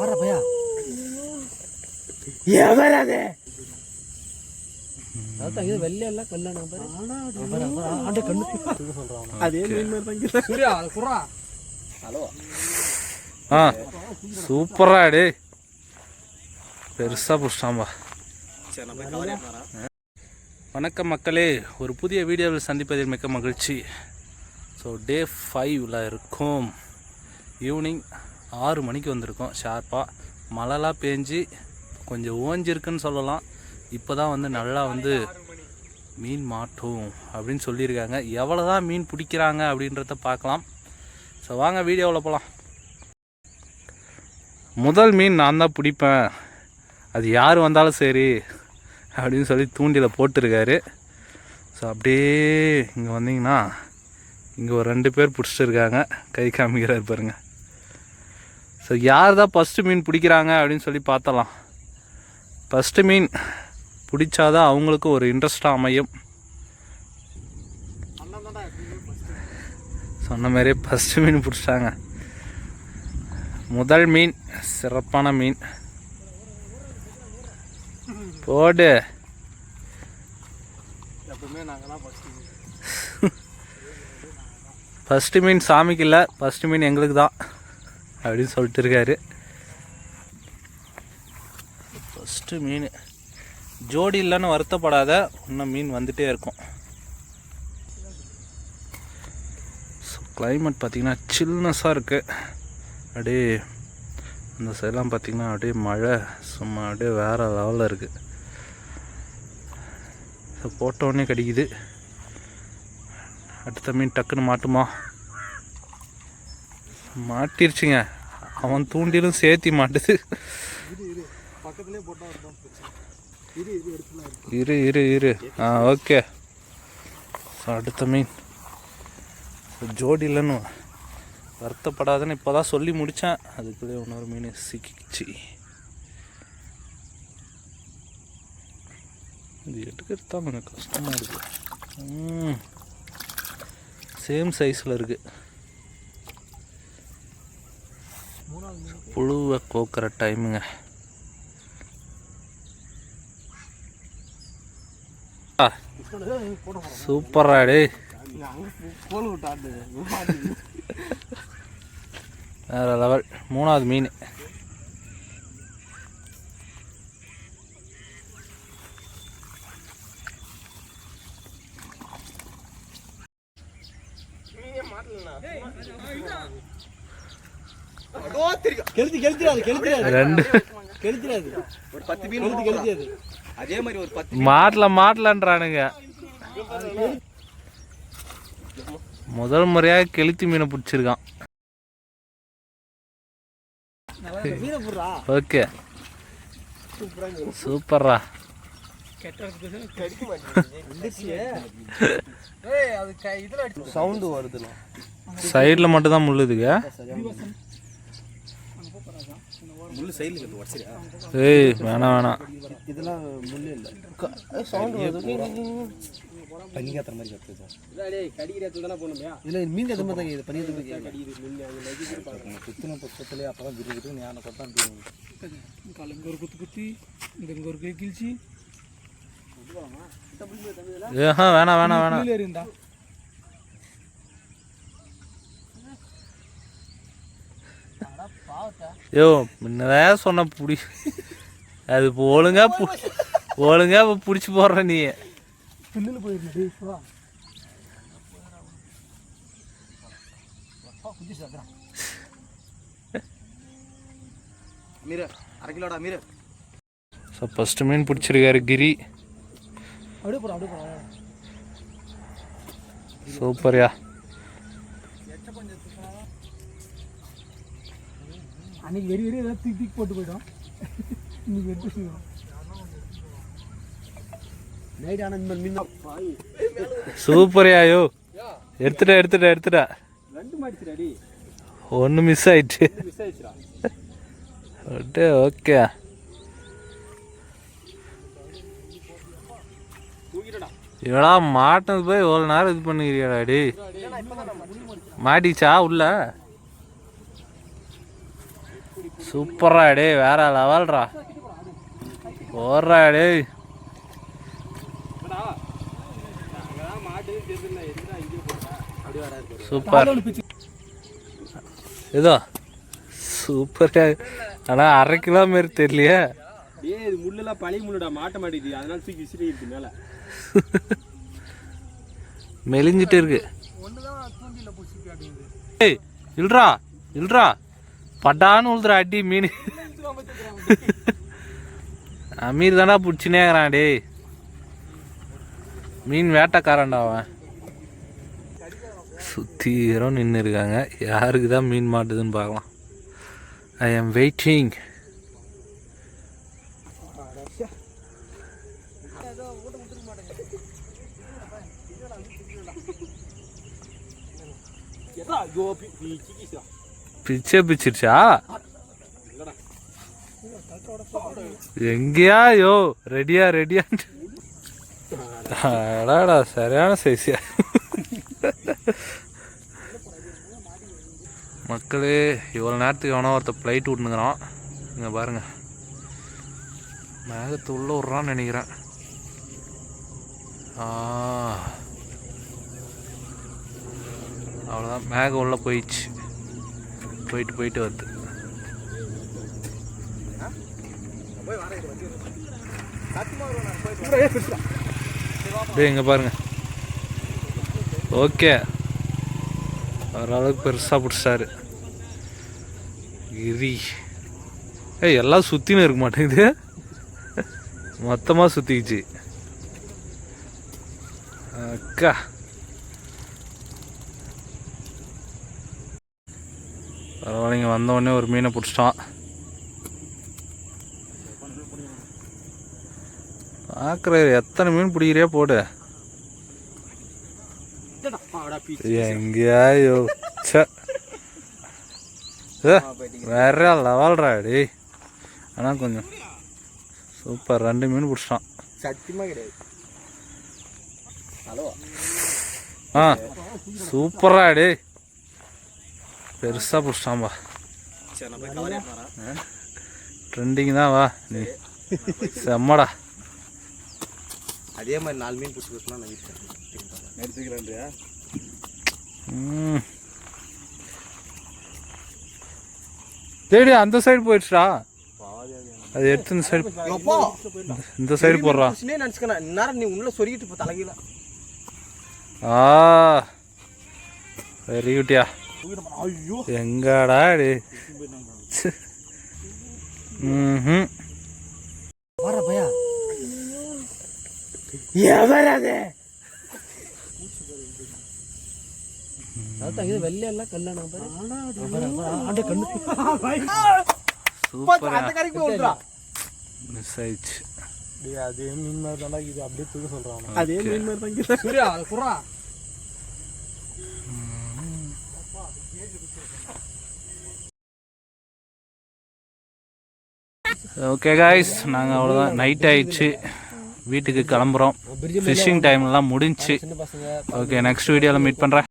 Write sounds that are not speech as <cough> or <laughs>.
பாரு பையா. எவர் அது அதான் இது வெள்ளை எல்லாம் கல்லான பாரு. ஆண்ட கண்ணு. சொல்றான் அதே மீன் மாதிரி தான் சூர்யா அது குறா ஹலோ. ஆ சூப்பரா டே பெருசா புடிச்சிட்டாம்பா வணக்கம் மக்களே. ஒரு புதிய வீடியோவில் சந்திப்பதில் மிக்க மகிழ்ச்சி. ஸோ டே ஃபைவ்ல இருக்கும். ஈவினிங் ஆறு மணிக்கு வந்திருக்கோம் ஷார்ப்பாக மழைலாம் பேஞ்சு கொஞ்சம் ஓஞ்சிருக்குன்னு சொல்லலாம். இப்போ தான் வந்து நல்லா வந்து மீன் மாட்டும் அப்படின்னு சொல்லியிருக்காங்க. எவ்வளோ தான் மீன் பிடிக்கிறாங்க அப்படின்றத பார்க்கலாம். ஸோ வாங்க வீடியோவில் போகலாம் முதல் மீன் நான் தான் பிடிப்பேன். அது யார் வந்தாலும் சரி அப்படின்னு சொல்லி தூண்டில் போட்டிருக்காரு. ஸோ அப்படியே இங்கே வந்தீங்கன்னா இங்கே ஒரு ரெண்டு பேர் பிடிச்சிட்டு இருக்காங்க. கை காமிக்கிறார் பாருங்கள் ஸோ யார் தான் ஃபஸ்ட்டு மீன் பிடிக்கிறாங்க அப்படின்னு சொல்லி பார்த்தலாம். ஃபஸ்ட்டு மீன் பிடிச்சாதான் அவங்களுக்கு ஒரு இன்ட்ரெஸ்டாக அமையும். சொன்ன மாதிரியே ஃபஸ்ட்டு மீன் பிடிச்சிட்டாங்க முதல் மீன் சிறப்பான மீன். போடு. ஃபஸ்ட்டு மீன். சாமிக்கு இல்லை ஃபஸ்ட்டு மீன் எங்களுக்கு தான் அப்படின்னு சொல்லிட்டு இருக்காரு. ஃபஸ்ட்டு மீன். ஜோடி இல்லைன்னு வருத்தப்படாத இன்னும் மீன் வந்துகிட்டே இருக்கும். ஸோ கிளைமேட் பார்த்திங்கன்னா சில்னஸாக இருக்குது அப்படியே அந்த சைடெலாம் பார்த்திங்கன்னா அப்படியே மழை சும்மா அப்படியே வேறு லெவலில் இருக்குது ஸோ போட்டோடனே கிடைக்குது கடிக்குது. அடுத்த மீன் டக்குன்னு மாட்டுமா? மாட்டிருச்சுங்க. அவன் தூண்டிலும் சேர்த்தி மாட்டுது. இரு இரு. இரு ஆ ஓகே. அடுத்த மீன். ஜோடி இல்லைன்னு வருத்தப்படாதுன்னு இப்போ தான் சொல்லி முடித்தேன் அதுக்குள்ளே இன்னொரு மீன் சிக்கிச்சு இது எடுக்கிறது தான் கொஞ்சம் கஷ்டமாக இருக்குது சேம் சைஸில் இருக்குது புழுவை கோக்குற டைமுங்க. ஆ, வேற லெவல் மூணாவது மீன். கெளுத்தி கெளுத்திராது கெளுத்திராது ரெண்டு. கெளுத்திராது ஒரு பத்து மீன் கெளுத்தி கெளுத்தியாது அதே. மாதிரி ஒரு பத்து மாட்டல மாட்டலன்றானுங்க. முதல் முறையாக கெளுத்தி மீனை பிடிச்சிருக்கான். ஓகே. சூப்பர்ரா. சவுண்டு வருதுல சைடில் மட்டும் தான் முள்ளுதுங்க முள்ளு சைடுல இருக்கு உடச்சிரியா ஏய் வேணாம் வேணாம் இதெல்லாம் முள்ளு இல்ல. சவுண்டு வருது. பனி காத்துற மாதிரி கத்துது இல்ல மீன் கத்த மாதிரி தான் இது பனி குத்துன பக்கத்துலயே அப்பதான் விருது ஞான கொத்தான் இங்க ஒரு குத்து குத்தி இந்த இங்க ஒரு கை கிழிச்சு ஏஹா வேணாம் வேணாம் வேணாம் இருந்தா. யோ முன்னதான் சொன்ன புடி. அது இப்போ ஒழுங்கா பு- ஒழுங்கா இப்போ பிடிச்சி போடுற நீ. பில்லுல போயிருந்தது வா. மீர அரை கிலோடா மீர ஸோ ஃபஸ்ட்டு மீன் பிடிச்சிருக்காரு கிரி. சூப்பர்யா அன்னைக்கு வெறி வெறி ஏதாவது தூக்கி தூக்கி போட்டு போயிட்டோம். இன்னைக்கு எடுத்து செய்வோம். நைட் ஆனா இந்த மீன் தான். சூப்பர்யா யோ எடுத்துட்டா எடுத்துட்டா எடுத்துட்டா. ரெண்டு மாடிச்சுடாடி ஒன்று மிஸ் ஆயிடுச்சு மிஸ் ஆயிடுச்சுடா. ஓகே ஓகே இவடா மாட்டினது போய் இவ்வளோ நேரம் இது பண்ணுகிறியாடா டே மாட்டிச்சா உள்ள? சூப்பரா டேய் வேற லெவல்ரா. ஓடுறா டேய். சூப்பர். இதோ சூப்பரா ஆனா அரை கிலோ மாரி தெரியலையே. ஏய் இது முள்ளெல்லாம் பழைய முள்ளுடா மாட்ட மாட்டேங்குது. அதனால தூக்கி விசிறி இருக்கு மேல. மெலிஞ்சிட்டு இருக்கு. ஏய் இல்றா இல்றா. பட்டான்னு உழுதுற அடி மீன். அமீர் தானே பிடிச்சினேங்கிறான் டேய். மீன் வேட்டைக்காரன்டா அவன். சுத்தீரம் நின்று இருக்காங்க. யாருக்கு தான் மீன் மாட்டுதுன்னு பார்க்கலாம். ஐ எம் வெயிட்டிங் ஐயோ பி- பிச்சை பிச்சிருச்சா? எங்கேயா யோ ரெடியா ரெடியா அடாடா சரியான சைஸியா மக்களே இவ்வளோ நேரத்துக்கு எவனோ ஒருத்த ஃப்ளைட் விட்டுனுங்கிறான் இங்கே பாருங்க. மேகத்து உள்ள விட்றான்னு நினைக்கிறேன். ஆ. அவ்வளோதான் மேகம் உள்ளே போயிடுச்சு. போயிட்டு போயிட்டு வருது டேய் இங்க பாருங்க. ஓகே. ஓரளவுக்கு பெருசாக பிடிச்சாரு. கிரி. ஏய் எல்லாம் சுற்றினு இருக்க மாட்டேங்குது. மொத்தமாக சுற்றிக்கிச்சு அக்கா. பரவாயில்லைங்க வந்த உடனே ஒரு மீனை பிடிச்சிட்டோம் பார்க்குறாரு எத்தனை மீன் பிடிக்கிறியா போடு. எங்கேயோ வேற லெவல்ரா டேய். ஆனால் கொஞ்சம் சூப்பர் ரெண்டு மீன் பிடிச்சிட்டான். சத்தியமா கிடையாது. ஆ சூப்பரா பெருசாக ஏற்றுறேன் ட்ரெண்டிங் தான் வா நீ. செம்மடா. அதே மாதிரி நாலு மீன் பிடிச்சி கொடுத்தா நான் எடுத்துக்கிறேன்றியா அந்த சைடு போயிடுச்சுடா. அது எடுத்து இந்த சைடு இந்த சைடு போடுறா. பிடிச்சினே நினச்சிக்கணும் இந்நேரம் நீ உள்ள சொருகிட்டு தலைகீழ. ஆ. வெரி குட்டியா எங்கடா டே ம் வர பையா. எவரது? வெள்ளையெல்லாம் கல்யாணம் பாரு. கண்ணு. சூப்பரா. அந்த கரைக்கு போய் விட்டுறா. மிஸ் ஆயிடுச்சு. அதே மீன் மாதிரி தான் இது அப்படியே தூக்க சொல்றான். அதே மீன் மாதிரி தான் குறா <laughs> ஓகே காய்ஸ் நாங்கள் அவ்வளோதான் நைட் ஆயிடுச்சு. வீட்டுக்கு கிளம்புறோம். ஃபிஷிங் டைம்லாம் முடிஞ்சுச்சு ஓகே நெக்ஸ்ட் வீடியோவில் மீட் பண்ணுறேன்